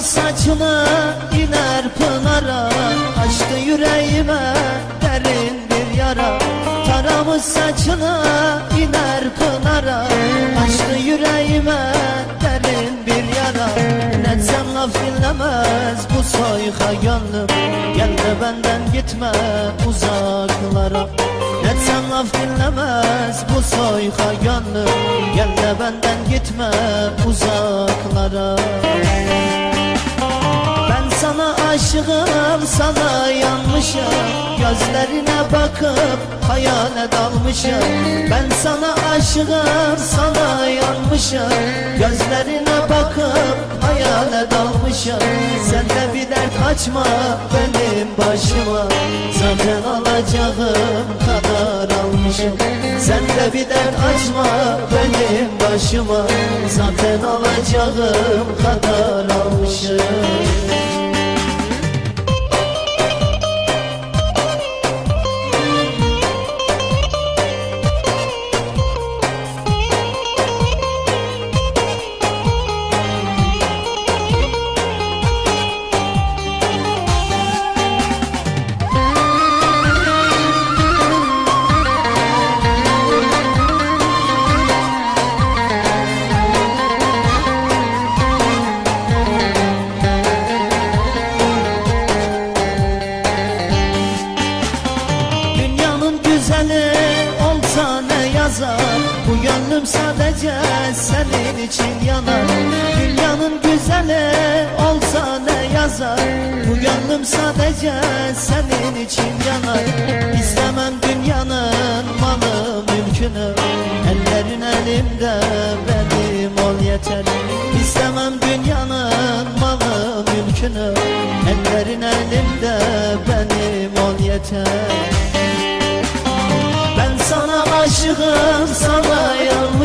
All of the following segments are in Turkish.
Yağlı saçlı iner pınara. Açtı yüreğime derin bir yara. Taramı saçlı iner pınara. Açtı yüreğime derin bir yara. Neden laf dinlemez bu soyha gönlüm. Gel de benden gitme uzaklara. Neden laf dinlemez bu soyha gönlüm. Gel de benden gitme uzaklara sana aşığım sana yanmışım. Gözlerine bakıp hayale dalmışım. Ben sana aşığım sana yanmışım. Gözlerine bakıp hayale dalmışım. Sen de bir dert açma benim başıma. Zaten alacağım kadar almışım. Sen de bir dert açma benim başıma. Zaten alacağım kadar almışım yazar. Bu gönlüm sadece senin için yanar. Dünyanın güzeli olsa ne yazar? Bu gönlüm sadece senin için yanar. İstemem dünyanın malı mülkünü Ellerin elimde benim ol yeter. İstemem dünyanın malı mülkünü Ellerin elimde benim ol yeter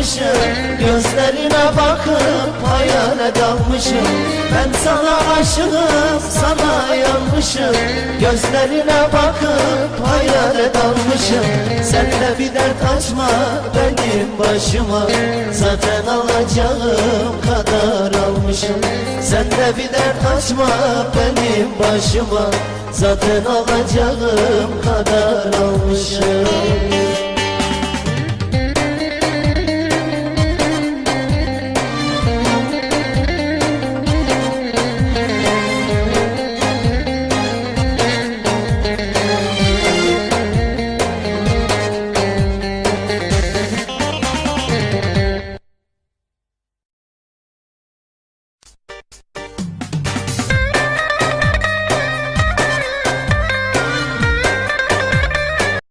yanmışım Gözlerine bakıp hayale dalmışım Ben sana aşığım sana yanmışım. Gözlerine bakıp hayale dalmışım Sen de bir dert açma benim başıma. Zaten alacağım kadar almışım. Sen de bir dert açma benim başıma. Zaten alacağım kadar almışım